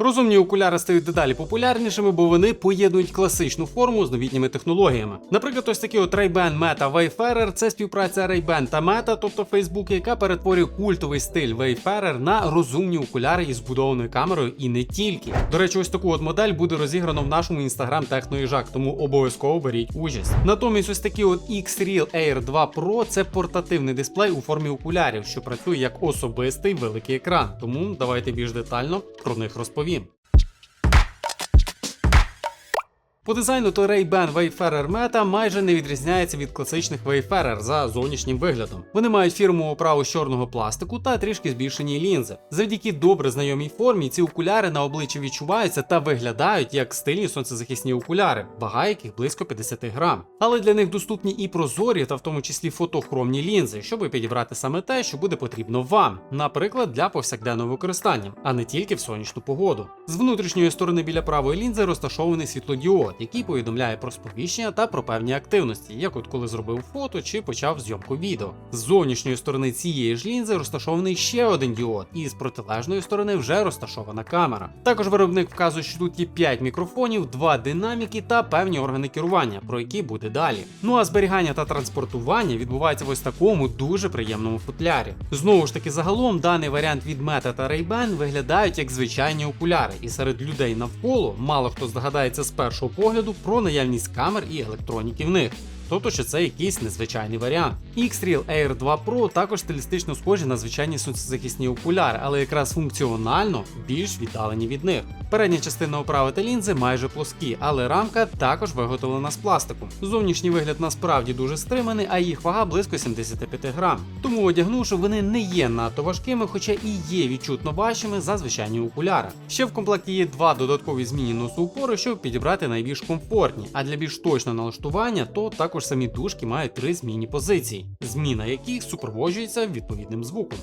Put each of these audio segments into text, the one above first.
Розумні окуляри стають дедалі популярнішими, бо вони поєднують класичну форму з новітніми технологіями. Наприклад, ось такий от Ray-Ban Meta Wayfarer – це співпраця Ray-Ban та Meta, тобто Facebook, яка перетворює культовий стиль Wayfarer на розумні окуляри із збудованою камерою і не тільки. До речі, ось таку от модель буде розіграно в нашому інстаграм техноїжак, тому обов'язково беріть участь. Натомість, ось такий от X-Real Air 2 Pro це портативний дисплей у формі окулярів, що працює як особистий великий екран. Тому давайте більш детально про них Abim По дизайну то Ray-Ban Wayfarer Meta майже не відрізняється від класичних Wayfarer за зовнішнім виглядом. Вони мають фірмову оправу з чорного пластику та трішки збільшені лінзи. Завдяки добре знайомій формі ці окуляри на обличчі відчуваються та виглядають як стильні сонцезахисні окуляри, вага яких близько 50 грам. Але для них доступні і прозорі, та в тому числі фотохромні лінзи, щоб підібрати саме те, що буде потрібно вам, наприклад, для повсякденного використання, а не тільки в сонячну погоду. З внутрішньої сторони біля правої лінзи розташований світлодіод, який повідомляє про сповіщення та про певні активності, як от коли зробив фото чи почав зйомку відео. З зовнішньої сторони цієї ж лінзи розташований ще один діод, і з протилежної сторони вже розташована камера. Також виробник вказує, що тут є 5 мікрофонів, 2 динаміки та певні органи керування, про які буде далі. Ну а зберігання та транспортування відбувається в ось такому дуже приємному футлярі. Знову ж таки, загалом даний варіант від Meta та Ray-Ban виглядають як звичайні окуляри, і серед людей навколо мало хто здогадається з першого погляду про наявність камер і електроніки в них. Тобто, що це якийсь незвичайний варіант. X-Real Air 2 Pro також стилістично схожі на звичайні сонцезахисні окуляри, але якраз функціонально більш віддалені від них. Передня частина оправи та лінзи майже плоскі, але рамка також виготовлена з пластику. Зовнішній вигляд насправді дуже стриманий, а їх вага близько 75 грам. Тому одягнувши, вони не є надто важкими, хоча і є відчутно важчими за звичайні окуляри. Ще в комплекті є два додаткові змінні носоупори, щоб підібрати найбільш комфортні. А для більш точного налаштування, то також самі дужки мають три змінні позиції, зміна яких супроводжується відповідним звуком.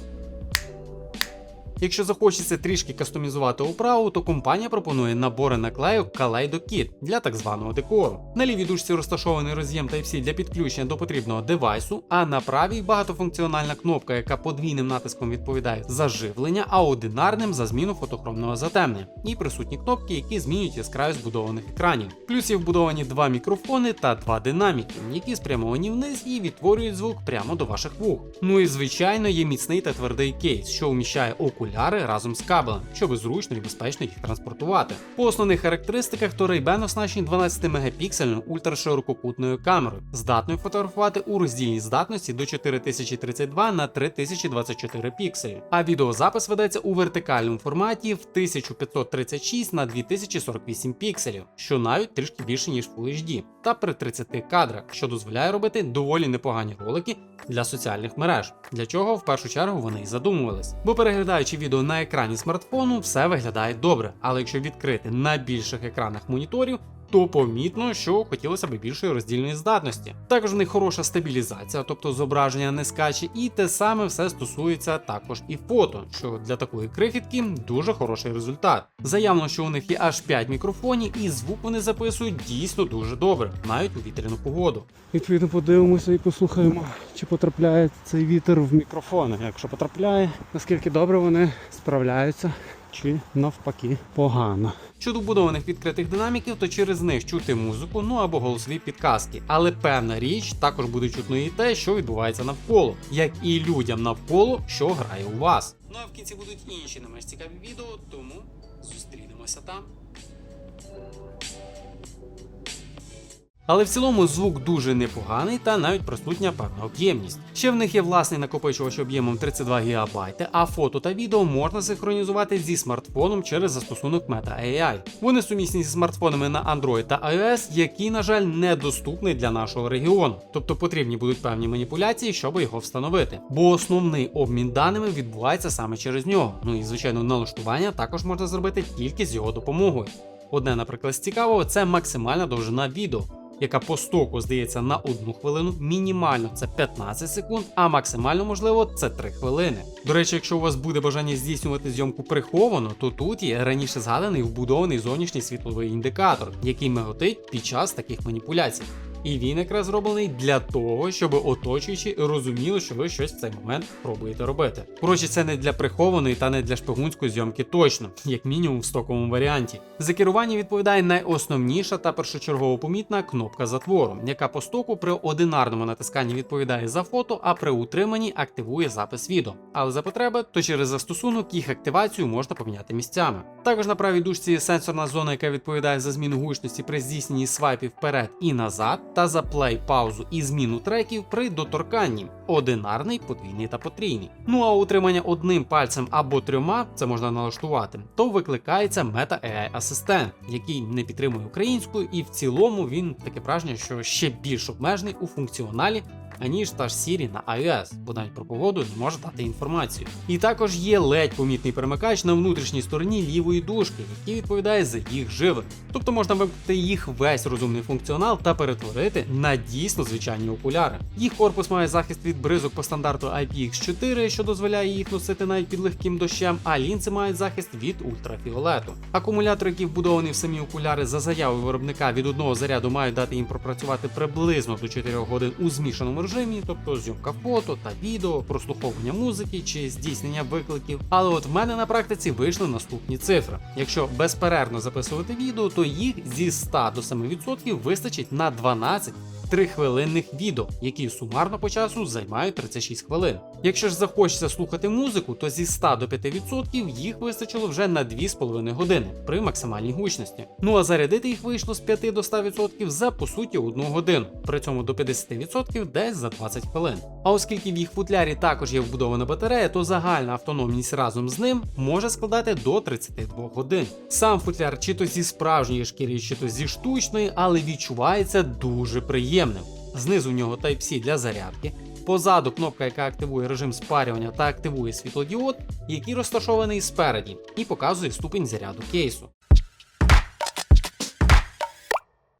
Якщо захочеться трішки кастомізувати оправу, то компанія пропонує набори наклейок Kaleido Kit для так званого декору. На лівій дужці розташований роз'єм Type-C для підключення до потрібного девайсу, а на правій багатофункціональна кнопка, яка подвійним натиском відповідає за живлення, а одинарним за зміну фотохромного затемнення, і присутні кнопки, які змінюють яскравість збудованих екранів. Плюс є вбудовані два мікрофони та два динаміки, які спрямовані вниз і відтворюють звук прямо до ваших вух. Ну і звичайно є міцний та твердий кейс, що вміщає окуляри разом з кабелем, щоб зручно і безпечно їх транспортувати. По основних характеристиках то Ray-Ban оснащений 12 мегапіксельною ультраширококутною камерою, здатною фотографувати у роздільній здатності до 4032 на 3024 пікселі. А відеозапис ведеться у вертикальному форматі в 1536 на 2048 пікселів, що навіть трішки більше ніж Full HD, та при 30 кадрах, що дозволяє робити доволі непогані ролики для соціальних мереж, для чого в першу чергу вони і задумувались. Бо переглядаючи відео на екрані смартфону, все виглядає добре, але якщо відкрити на більших екранах моніторів, то помітно, що хотілося б більшої роздільної здатності. Також в них хороша стабілізація, тобто зображення не скаче, і те саме все стосується також і фото, що для такої крихітки дуже хороший результат. Заявно, що у них є аж 5 мікрофонів, і звук вони записують дійсно дуже добре, навіть у вітряну погоду. Відповідно, подивимося і послухаємо, чи потрапляє цей вітер в мікрофони. Якщо потрапляє, наскільки добре вони справляються, чи навпаки погано. Щодо вбудованих відкритих динаміків, то через них чути музику, ну або голосові підказки. Але певна річ також буде чутно і те, що відбувається навколо, як і людям навколо, що грає у вас. Ну а в кінці будуть інші не менш цікаві відео, тому зустрінемося там. Але в цілому звук дуже непоганий та навіть присутня певна об'ємність. Ще в них є власний накопичувач об'ємом 32 ГБ, а фото та відео можна синхронізувати зі смартфоном через застосунок Meta AI. Вони сумісні зі смартфонами на Android та iOS, які, на жаль, недоступні для нашого регіону. Тобто потрібні будуть певні маніпуляції, щоб його встановити. Бо основний обмін даними відбувається саме через нього. Ну і звичайно, налаштування також можна зробити тільки з його допомогою. Одне, наприклад, з цікавого це максимальна довжина відео яка по стоку здається на одну хвилину, мінімально це 15 секунд, а максимально можливо це 3 хвилини. До речі, якщо у вас буде бажання здійснювати зйомку приховано, то тут є раніше згаданий вбудований зовнішній світловий індикатор, який миготить під час таких маніпуляцій. І він якраз зроблений для того, щоб оточуючі розуміли, що ви щось в цей момент пробуєте робити. Коротше, це не для прихованої та не для шпигунської зйомки точно, як мінімум в стоковому варіанті. За керування відповідає найосновніша та першочергово помітна кнопка затвору, яка по стоку при одинарному натисканні відповідає за фото, а при утриманні активує запис відео. Але за потреби, то через застосунок їх активацію можна поміняти місцями. Також на правій дужці сенсорна зона, яка відповідає за зміну гучності при здійсненні свайпів вперед і назад, та за плей, паузу і зміну треків при доторканні. Одинарний, подвійний та потрійний. Ну а утримання одним пальцем або трьома, це можна налаштувати, то викликається Meta AI асистент, який не підтримує українську, і в цілому він таке враження, що ще більш обмежений у функціоналі. Аніж та ж Siri на iOS, бо навіть про погоду не може дати інформацію. І також є ледь помітний перемикач на внутрішній стороні лівої дужки, який відповідає за їх живлення. Тобто можна вимкнути їх весь розумний функціонал та перетворити на дійсно звичайні окуляри. Їх корпус має захист від бризок по стандарту IPX4, що дозволяє їх носити навіть під легким дощем, а лінзи мають захист від ультрафіолету. Акумулятор, який вбудований в самі окуляри за заявою виробника від одного заряду, мають дати їм пропрацювати приблизно до 4 годин у змішаному режимі, тобто зйомка фото та відео, прослуховування музики чи здійснення викликів. Але от в мене на практиці вийшли наступні цифри. Якщо безперервно записувати відео, то їх зі 100 до 7% вистачить на 12 3-хвилинних відео, які сумарно по часу займають 36 хвилин. Якщо ж захочеться слухати музику, то зі 100 до 5% їх вистачило вже на 2,5 години при максимальній гучності. Ну а зарядити їх вийшло з 5 до 100% за по суті 1 годину, при цьому до 50% десь за 20 хвилин. А оскільки в їх футлярі також є вбудована батарея, то загальна автономність разом з ним може складати до 32 годин. Сам футляр чи то зі справжньої шкіри, чи то зі штучної, але відчувається дуже приємним. Знизу в нього Type-C для зарядки. Позаду кнопка, яка активує режим спарювання та активує світлодіод, який розташований спереді, і показує ступінь заряду кейсу.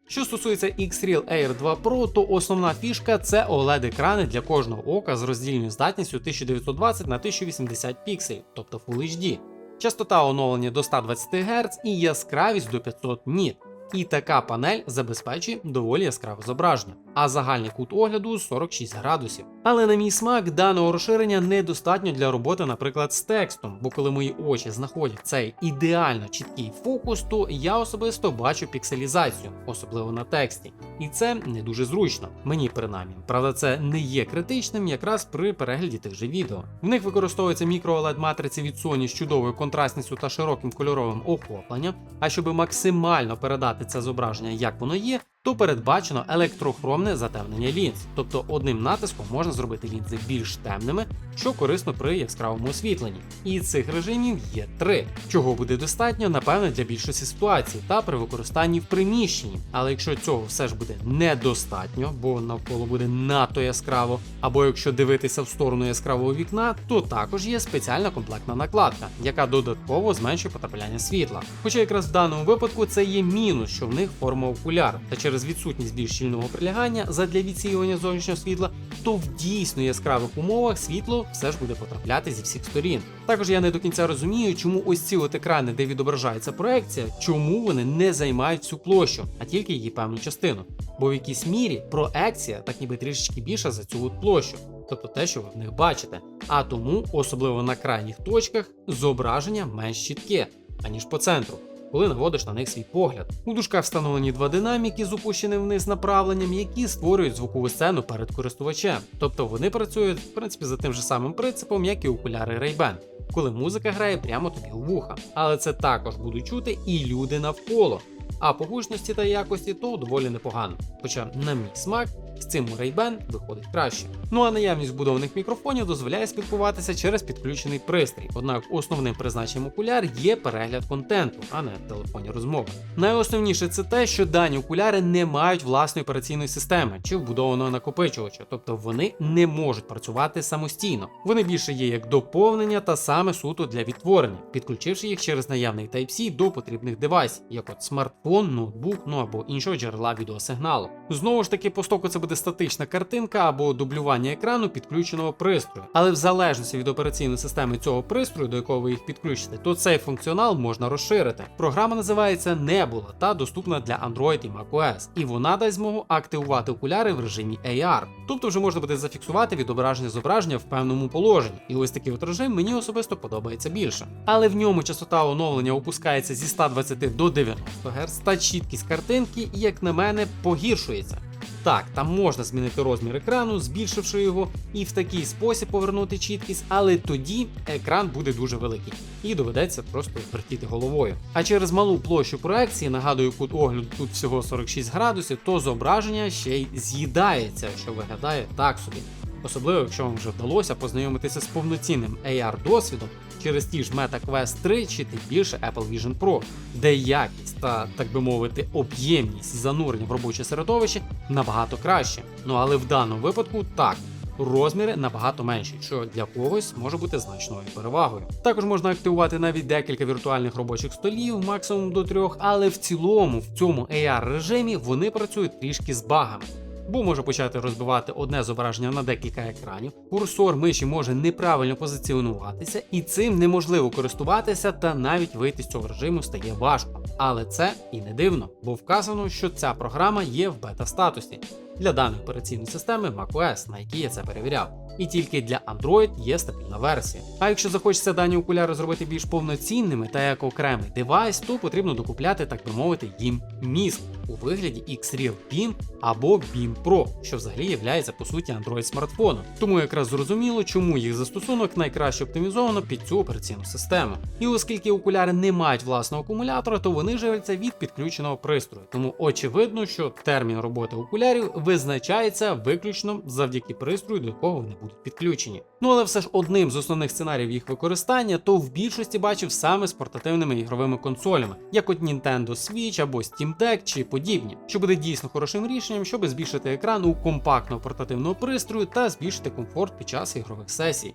Що стосується X-Real Air 2 Pro, то основна фішка це OLED-екрани для кожного ока з роздільною здатністю 1920 на 1080 пікселів, тобто Full HD. Частота оновлення до 120 Гц і яскравість до 500 ніт. І така панель забезпечує доволі яскраве зображення, а загальний кут огляду 46 градусів. Але на мій смак даного розширення недостатньо для роботи, наприклад, з текстом, бо коли мої очі знаходять цей ідеально чіткий фокус, то я особисто бачу пікселізацію, особливо на тексті. І це не дуже зручно, мені принаймні. Правда, це не є критичним якраз при перегляді тих же відео. В них використовується мікро OLED матриці від Sony з чудовою контрастністю та широким кольоровим охопленням. А щоб максимально передати це зображення, як воно є, то передбачено електрохромне затемнення лінз, тобто одним натиском можна зробити лінзи більш темними, що корисно при яскравому освітленні. І цих режимів є три, чого буде достатньо, напевне, для більшості ситуацій та при використанні в приміщенні. Але якщо цього все ж буде недостатньо, бо навколо буде надто яскраво, або якщо дивитися в сторону яскравого вікна, то також є спеціальна комплектна накладка, яка додатково зменшує потрапляння світла. Хоча якраз в даному випадку це є мінус, що в них форма окуляр, та через відсутність більш щільного прилягання задля відсіювання зовнішнього світла, то в дійсно яскравих умовах світло все ж буде потрапляти зі всіх сторін. Також я не до кінця розумію, чому ось ці от екрани, де відображається проекція, чому вони не займають всю площу, а тільки її певну частину. Бо в якійсь мірі проекція так ніби трішечки більша за цю от площу. Тобто те, що ви в них бачите. А тому, особливо на крайніх точках, зображення менш чітке, аніж по центру коли наводиш на них свій погляд. У дужках встановлені два динаміки з опущеним вниз направленням, які створюють звукову сцену перед користувачем. Тобто вони працюють в принципі за тим же самим принципом, як і окуляри Ray-Ban, коли музика грає прямо тобі у вуха. Але це також будуть чути і люди навколо. А по гучності та якості то доволі непогано. Хоча, на мій смак, з цим Ray-Ban виходить краще. Ну а наявність вбудованих мікрофонів дозволяє спілкуватися через підключений пристрій. Однак основним призначенням окуляр є перегляд контенту, а не телефонні розмови. Найосновніше це те, що дані окуляри не мають власної операційної системи чи вбудованого накопичувача, тобто вони не можуть працювати самостійно. Вони більше є як доповнення та саме суто для відтворення, підключивши їх через наявний Type-C до потрібних девайсів, як от смартфон, ноутбук, ну або іншого джерела відеосигналу. Знову ж таки, по стоку це буде статична картинка або дублювання екрану підключеного пристрою. Але в залежності від операційної системи цього пристрою, до якого ви їх підключите, то цей функціонал можна розширити. Програма називається Nebula та доступна для Android і macOS, і вона дасть змогу активувати окуляри в режимі AR. Тобто вже можна буде зафіксувати відображення зображення в певному положенні. І ось такий от режим мені особисто подобається більше. Але в ньому частота оновлення опускається зі 120 до 90 Гц, та чіткість картинки, як на мене, погіршується. Так, там можна змінити розмір екрану, збільшивши його, і в такий спосіб повернути чіткість, але тоді екран буде дуже великий і доведеться просто вертіти головою. А через малу площу проекції, нагадую, кут огляду тут всього 46 градусів, то зображення ще й з'їдається, що виглядає так собі. Особливо, якщо вам вже вдалося познайомитися з повноцінним AR-досвідом через ті ж Meta Quest 3 чи тим більше Apple Vision Pro, де якість та, так би мовити, об'ємність занурення в робоче середовище набагато краще. Ну але в даному випадку так. Розміри набагато менші, що для когось може бути значною перевагою. Також можна активувати навіть декілька віртуальних робочих столів, максимум до трьох, але в цілому в цьому AR режимі вони працюють трішки з багами бо може почати розбивати одне зображення на декілька екранів. Курсор миші може неправильно позиціонуватися, і цим неможливо користуватися, та навіть вийти з цього режиму стає важко. Але це і не дивно, бо вказано, що ця програма є в бета-статусі для даної операційної системи macOS, на якій я це перевіряв. І тільки для Android є стабільна версія. А якщо захочеться дані окуляри зробити більш повноцінними та як окремий девайс, то потрібно докупляти, так би мовити, їм мізк у вигляді X-Real Beam або Beam Pro, що взагалі є по суті Android смартфоном. Тому якраз зрозуміло, чому їх застосунок найкраще оптимізовано під цю операційну систему. І оскільки окуляри не мають власного акумулятора, то вони живляться від підключеного пристрою. Тому очевидно, що термін роботи окулярів визначається виключно завдяки пристрою, до якого вони підключені. Ну але все ж одним з основних сценаріїв їх використання, то в більшості бачив саме з портативними ігровими консолями, як от Nintendo Switch або Steam Deck чи подібні, що буде дійсно хорошим рішенням, щоб збільшити екран у компактного портативного пристрою та збільшити комфорт під час ігрових сесій.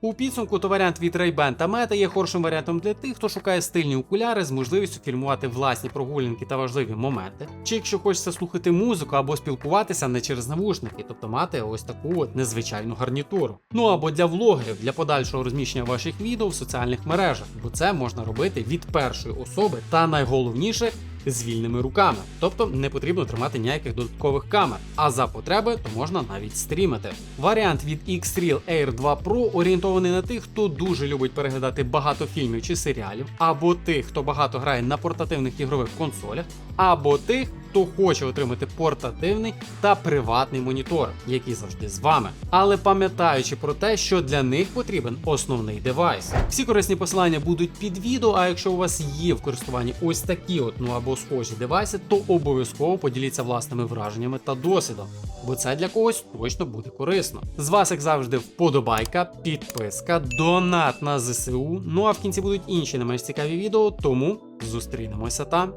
У підсумку то варіант від Ray-Ban та Meta є хорошим варіантом для тих, хто шукає стильні окуляри з можливістю фільмувати власні прогулянки та важливі моменти. Чи якщо хочеться слухати музику або спілкуватися не через навушники, тобто мати ось таку от незвичайну гарнітуру. Ну або для влогерів для подальшого розміщення ваших відео в соціальних мережах, бо це можна робити від першої особи та найголовніше з вільними руками, тобто не потрібно тримати ніяких додаткових камер, а за потреби то можна навіть стрімити. Варіант від X-Reel Air 2 Pro орієнтований на тих, хто дуже любить переглядати багато фільмів чи серіалів, або тих, хто багато грає на портативних ігрових консолях, або тих, хто хоче отримати портативний та приватний монітор, який завжди з вами. Але пам'ятаючи про те, що для них потрібен основний девайс. Всі корисні посилання будуть під відео. А якщо у вас є в користуванні ось такі от ну або схожі девайси, то обов'язково поділіться власними враженнями та досвідом, бо це для когось точно буде корисно. З вас, як завжди, вподобайка, підписка, донат на ЗСУ. Ну а в кінці будуть інші не менш цікаві відео, тому зустрінемося там.